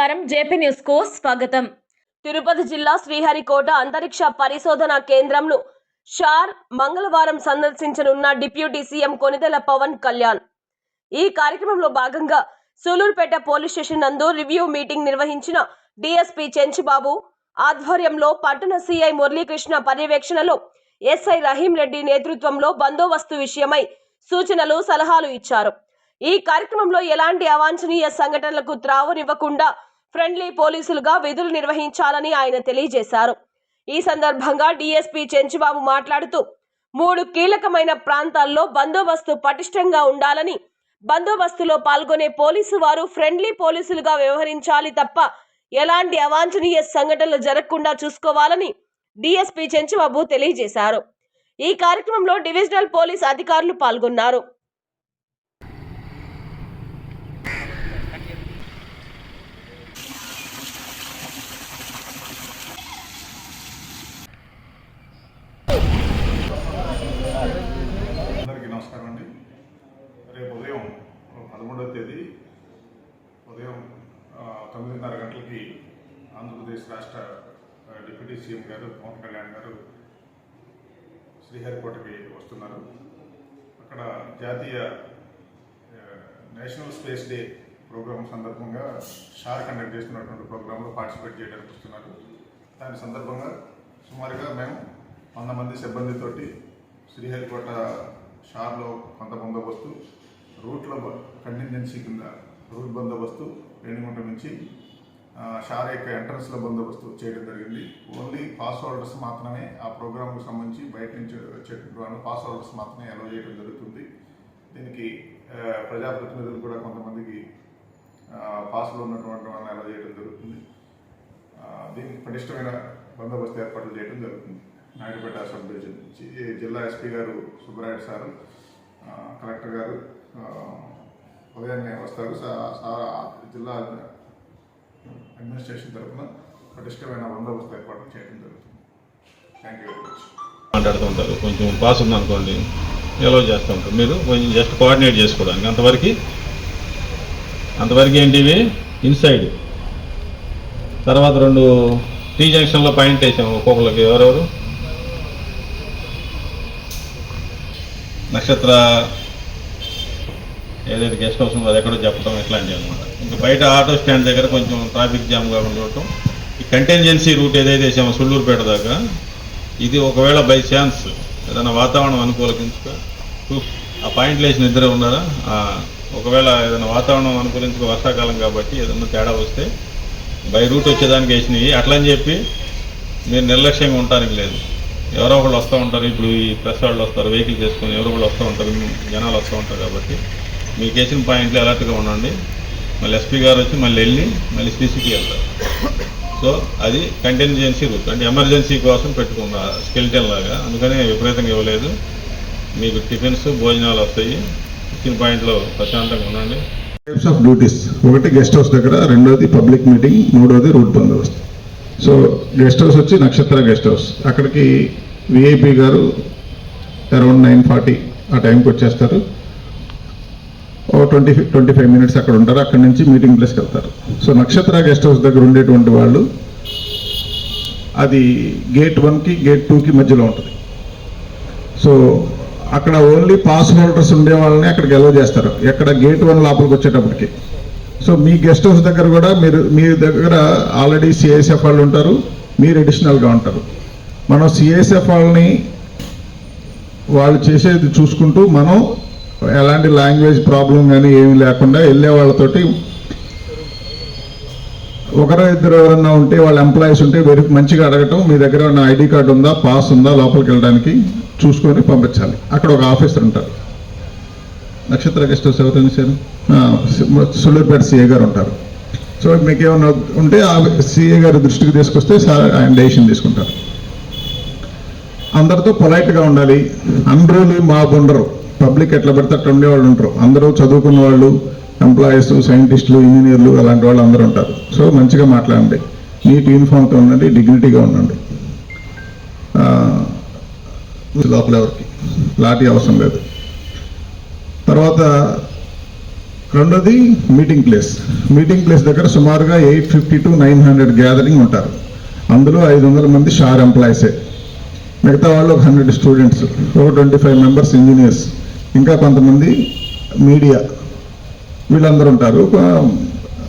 నమస్కారం. జేపీ న్యూస్కు స్వాగతం. తిరుపతి జిల్లా శ్రీహరికోట అంతరిక్ష పరిశోధన కేంద్రంను షార్ మంగళవారం సందర్శించనున్న డిప్యూటీ సీఎం కొనిదెల పవన్ కళ్యాణ్. ఈ కార్యక్రమంలో భాగంగా సూలూరుపేట పోలీస్ స్టేషన్ నందు రివ్యూ మీటింగ్ నిర్వహించిన డిఎస్పీ చెంచుబాబు ఆధ్వర్యంలో పట్టణ సీఐ మురళీకృష్ణ పర్యవేక్షణలో ఎస్ఐ రహీం రెడ్డి నేతృత్వంలో బందోబస్తు విషయమై సూచనలు సలహాలు ఇచ్చారు. ఈ కార్యక్రమంలో ఎలాంటి అవాంఛనీయ సంఘటనలకు త్రావునివ్వకుండా ఫ్రెండ్లీ పోలీసులుగా విధులు నిర్వహించాలని ఆయన తెలియజేశారు. ఈ సందర్భంగా డీఎస్పీ చెంచుబాబు మాట్లాడుతూ మూడు కీలకమైన ప్రాంతాల్లో బందోబస్తు పటిష్టంగా ఉండాలని బందోబస్తులో పాల్గొనే పోలీసు వారు ఫ్రెండ్లీ పోలీసులుగా వ్యవహరించాలి తప్ప ఎలాంటి అవాంఛనీయ సంఘటనలు జరగకుండా చూసుకోవాలని డీఎస్పీ చెంచుబాబు తెలియజేశారు. ఈ కార్యక్రమంలో డివిజనల్ పోలీస్ అధికారులు పాల్గొన్నారు అందరికీ నమస్కారం అండి రేపు ఉదయం పదమూడవ తేదీ ఉదయం తొమ్మిదిన్నర గంటలకి ఆంధ్రప్రదేశ్ రాష్ట్ర డిప్యూటీ సీఎం గారు పవన్ కళ్యాణ్ గారు శ్రీహరికోటకి వస్తున్నారు. అక్కడ జాతీయ నేషనల్ స్పేస్ డే ప్రోగ్రాం సందర్భంగా షార్ కండక్ట్ చేస్తున్నటువంటి ప్రోగ్రాంలో పార్టిసిపేట్ చేయడానికి వస్తున్నారు. దాని సందర్భంగా సుమారుగా మేము వంద మంది సిబ్బందితోటి శ్రీహరికోట షార్లో కొంత బందోబస్తు రూట్లో కంటింజెన్సీ కింద రూట్ బందోబస్తు రేణిగుంట నుంచి షార్ యొక్క ఎంట్రన్స్లో బందోబస్తు చేయడం జరిగింది. ఓన్లీ పాస్ హోల్డర్స్ మాత్రమే ఆ ప్రోగ్రాంకు సంబంధించి బయట నుంచి వచ్చేటువంటి వాళ్ళు పాస్ హోల్డర్స్ మాత్రమే అలౌ చేయడం జరుగుతుంది. దీనికి ప్రజాప్రతినిధులు కూడా కొంతమందికి పాస్లో ఉన్నటువంటి వాళ్ళని అలౌ చేయడం జరుగుతుంది. దీనికి పటిష్టమైన బందోబస్తు ఏర్పాట్లు చేయడం జరుగుతుంది. నాయుడుపేట సబ్ డివిజన్ నుంచి జిల్లా ఎస్పీ గారు సుబ్బరాయుడు సారు కలెక్టర్ గారు ఉదయాన్నే వస్తారు జిల్లా అడ్మినిస్ట్రేషన్ తరఫున పటిష్టమైన బందోబస్తు ఏర్పాటు చేయడం జరుగుతుంది. థ్యాంక్ యూ వెరీ మచ్ మాట్లాడుతూ ఉంటారు. కొంచెం పాస్ ఉందనుకోండి ఎలో చేస్తూ ఉంటారు? మీరు కొంచెం జస్ట్ కోఆర్డినేట్ చేసుకోవడానికి. అంతవరకు అంతవరకు ఏంటివి? ఇన్సైడ్ తర్వాత రెండు టీ జంక్షన్లో పాయింట్ వేసాము. ఒక్కొక్కరికి ఎవరెవరు? నక్షత్ర ఏదైతే గెస్ట్ హౌస్ ఉందో అది ఎక్కడో చెప్పడం ఇట్లాంటివి అనమాట ఇంకా బయట ఆటో స్టాండ్ దగ్గర కొంచెం ట్రాఫిక్ జామ్ కాకుండా ఉండటం. ఈ కంటెంజెన్సీ రూట్ ఏదైతే వేసామో సుళ్ళూరుపేట దాకా ఇది ఒకవేళ బై ఛాన్స్ ఏదైనా వాతావరణం అనుకూలించుకో ఆ పాయింట్లు వేసిన ఇద్దరే ఉన్నారా? ఒకవేళ ఏదైనా వాతావరణం అనుకూలించుకో వర్షాకాలం కాబట్టి ఏదైనా తేడా వస్తే బై రూట్ వచ్చేదానికి వేసినవి. అట్లా అని చెప్పి మీరు నిర్లక్ష్యంగా ఉండటానికి లేదు. ఎవరో ఒకళ్ళు వస్తూ ఉంటారు. ఇప్పుడు ఈ ప్రెస్ వాళ్ళు వస్తారు వెహికల్ చేసుకొని ఎవరో ఒకళ్ళు వస్తూ ఉంటారు జనాలు వస్తూ ఉంటారు కాబట్టి మీకు చేసిన పాయింట్లు అలర్ట్గా ఉండండి. మళ్ళీ ఎస్పీ గారు వచ్చి మళ్ళీ వెళ్ళి మళ్ళీ సీసీకి వెళ్తారు. సో అది కంటెన్జెన్సీ రూట్ అంటే ఎమర్జెన్సీ కోసం పెట్టుకున్న స్కెల్టన్ లాగా. అందుకనే విపరీతంగా ఇవ్వలేదు. మీకు టిఫిన్స్ భోజనాలు వస్తాయి. ఇచ్చిన పాయింట్లో ప్రశాంతంగా ఉండండి. టైప్స్ ఆఫ్ డ్యూటీస్ ఒకటి గెస్ట్ హౌస్ దగ్గర రెండోది పబ్లిక్ మీటింగ్ మూడోది రూట్ బందోబస్తు. సో గెస్ట్ హౌస్ వచ్చి నక్షత్ర గెస్ట్ హౌస్ అక్కడికి విఐపి గారు అరౌండ్ నైన్ ఫార్టీ ఆ టైంకి వచ్చేస్తారు. ట్వంటీ ట్వంటీ ఫైవ్ మినిట్స్ అక్కడ ఉంటారు. అక్కడ నుంచి మీటింగ్ ప్లేస్కి వెళ్తారు. సో నక్షత్ర గెస్ట్ హౌస్ దగ్గర ఉండేటువంటి వాళ్ళు అది గేట్ వన్కి గేట్ టూకి మధ్యలో ఉంటుంది. సో అక్కడ ఓన్లీ పాస్ హోల్డర్స్ ఉండే వాళ్ళని అక్కడికి ఎలో చేస్తారు. ఎక్కడ గేట్ వన్ లోపలికి వచ్చేటప్పటికి. సో మీ గెస్ట్ హౌస్ దగ్గర కూడా మీరు మీ దగ్గర ఆల్రెడీ సిఐఎస్ఎఫ్ వాళ్ళు ఉంటారు. మీరు అడిషనల్గా ఉంటారు. మనం సిఐఎస్ఎఫ్ వాళ్ళని వాళ్ళు చేసేది చూసుకుంటూ మనం ఎలాంటి లాంగ్వేజ్ ప్రాబ్లం కానీ ఏమీ లేకుండా వెళ్ళే వాళ్ళతోటి ఒకరో ఇద్దరు ఎవరన్నా ఉంటే వాళ్ళ ఎంప్లాయీస్ ఉంటే వెరీ మంచిగా అడగటం మీ దగ్గర ఉన్న ఐడి కార్డు ఉందా పాస్ ఉందా లోపలికి వెళ్ళడానికి చూసుకొని పంపించాలి. అక్కడ ఒక ఆఫీసర్ ఉంటారు. Nakshatra Krishna house sir Sullurpeta CA గారు ఉంటారు. సో మీకు ఏమైనా ఉంటే ఆ సిఏ గారి దృష్టికి తీసుకొస్తే సార్ ఆయన డెసిషన్ తీసుకుంటారు. అందరితో పొలైట్గా ఉండాలి. అన్రూలీ మాకు ఉండరు పబ్లిక్ ఎట్లా పడితే అట్లా ఉండేవాళ్ళు ఉంటారు. అందరూ చదువుకున్న వాళ్ళు ఎంప్లాయీస్ సైంటిస్టులు ఇంజనీర్లు అలాంటి వాళ్ళు అందరూ ఉంటారు. సో మంచిగా మాట్లాడండి. నీట్ యూనిఫామ్తో ఉండండి డిగ్నిటీగా ఉండండి. లోపల ఎవరికి? లాఠీ అవసరం లేదు. తర్వాత రెండోది మీటింగ్ ప్లేస్ మీటింగ్ ప్లేస్ దగ్గర సుమారుగా eight fifty to nine hundred gathering ఉంటారు. అందులో ఐదు వందల మంది షార్ ఎంప్లాయీసే మిగతా వాళ్ళు ఒక హండ్రెడ్ స్టూడెంట్స్ ఒక ట్వంటీ ఫైవ్ మెంబర్స్ ఇంజనీర్స్ ఇంకా కొంతమంది మీడియా వీళ్ళందరూ ఉంటారు.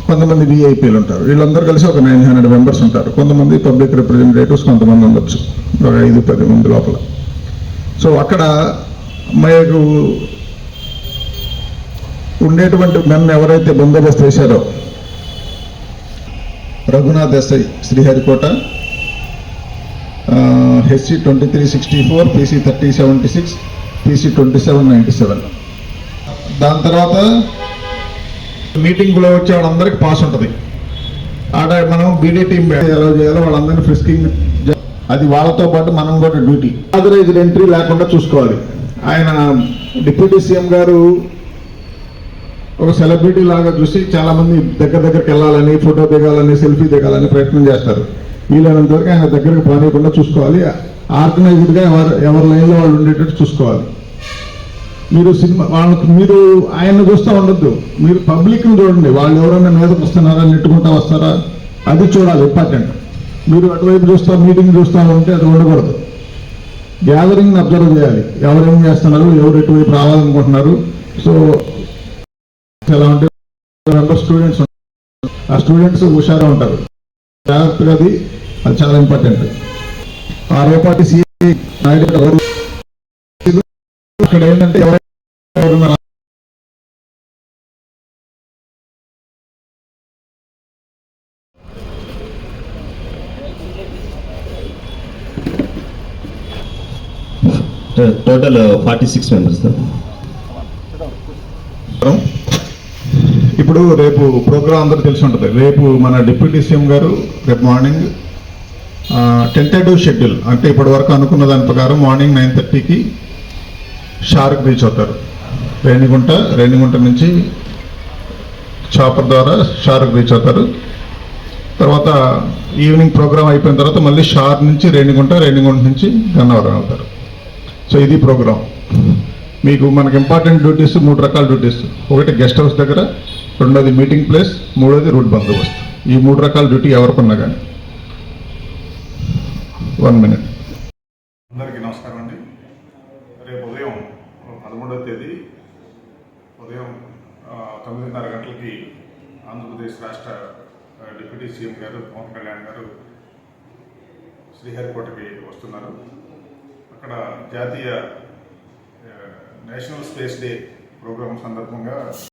కొంతమంది విఐపీలు ఉంటారు. వీళ్ళందరూ కలిసి ఒక నైన్ హండ్రెడ్ మెంబర్స్ ఉంటారు. కొంతమంది పబ్లిక్ రిప్రజెంటేటివ్స్ కొంతమంది ఉండొచ్చు. ఒక ఐదు పది మంది లోపల. సో అక్కడ మీకు ఉండేటువంటి మెన్ ఎవరైతే బందోబస్తు చేశారో Raghunath SI Sriharikota HC twenty three sixty four PC thirty seventy six PC twenty seven ninety seven దాని తర్వాత మీటింగ్లో వచ్చే వాళ్ళందరికీ పాస్ ఉంటుంది. ఆడ మనం బీడీ టీం ఎలా చేయాలో వాళ్ళందరినీ ఫ్రిస్కింగ్ అది వాళ్ళతో పాటు మనం కూడా డ్యూటీ ఆథరైజ్డ్ ఎంట్రీ లేకుండా చూసుకోవాలి. ఆయన డిప్యూటీ సీఎం గారు ఒక సెలబ్రిటీ లాగా చూసి చాలా మంది దగ్గర దగ్గరికి వెళ్ళాలని ఫోటో దిగాలని సెల్ఫీ దిగాలని ప్రయత్నం చేస్తారు. వీలైనంత వరకు ఆయన దగ్గరకు పోనీయకుండా చూసుకోవాలి. ఆర్గనైజ్డ్గా ఎవరు ఎవరి లైన్లో వాళ్ళు ఉండేటట్టు చూసుకోవాలి. మీరు సినిమా వాళ్ళకి మీరు ఆయన్ని చూస్తూ ఉండొద్దు. మీరు పబ్లిక్ని చూడండి. వాళ్ళు ఎవరైనా మీదకి వస్తున్నారా నెట్టుకుంటా వస్తారా? అది చూడాలి ఇంపార్టెంట్ మీరు అటువైపు చూస్తా మీటింగ్ చూస్తా ఉంటే అది ఉండకూడదు. గ్యాదరింగ్ని అబ్జర్వ్ చేయాలి. ఎవరు ఏం చేస్తున్నారు ఎవరు ఎటువైపు రావాలనుకుంటున్నారు. సో ఎలా ఉంటే మెంబర్ స్టూడెంట్స్ ఆ స్టూడెంట్స్ హుషారుగా ఉంటారు. జాగ్రత్తగా అది అది చాలా ఇంపార్టెంట్ ఆ రేపాటి సిఐ నాయుడు గారు అక్కడ ఏంటంటే ఎవరైనా టోటల్ ఫార్టీ సిక్స్ మెంబర్స్ ఇప్పుడు రేపు ప్రోగ్రామ్ అందరూ తెలిసి ఉంటుంది. రేపు మన డిప్యూటీ సీఎం గారు రేపు మార్నింగ్ టెంటేటివ్ షెడ్యూల్ అంటే ఇప్పటి వరకు అనుకున్న దాని ప్రకారం మార్నింగ్ నైన్ థర్టీకి షార్క్ రీచ్ అవుతారు రేణిగుంట రేణిగుంట నుంచి చాపర్ ద్వారా షార్క్ రీచ్ అవుతారు తర్వాత ఈవినింగ్ ప్రోగ్రామ్ అయిపోయిన తర్వాత మళ్ళీ షార్ నుంచి రేణిగుంట రేణిగుంట నుంచి గన్నవరం అవుతారు సో ఇది ప్రోగ్రామ్ మీకు మనకి ఇంపార్టెంట్ డ్యూటీస్ మూడు రకాల డ్యూటీస్ ఒకటి గెస్ట్ హౌస్ దగ్గర రెండోది మీటింగ్ ప్లేస్ మూడోది రూట్ బందోబస్తు. ఈ మూడు రకాల డ్యూటీ ఎవరికున్నా కానీ వన్ మినిట్ అందరికీ నమస్కారం అండి. రేపు ఉదయం పదమూడవ తేదీ ఉదయం తొమ్మిదిన్నర గంటలకి ఆంధ్రప్రదేశ్ రాష్ట్ర డిప్యూటీ సీఎం గారు పవన్ కళ్యాణ్ గారు శ్రీహరికోటకి వస్తున్నారు. అక్కడ జాతీయ నేషనల్ స్పేస్ డే ప్రోగ్రాం సందర్భంగా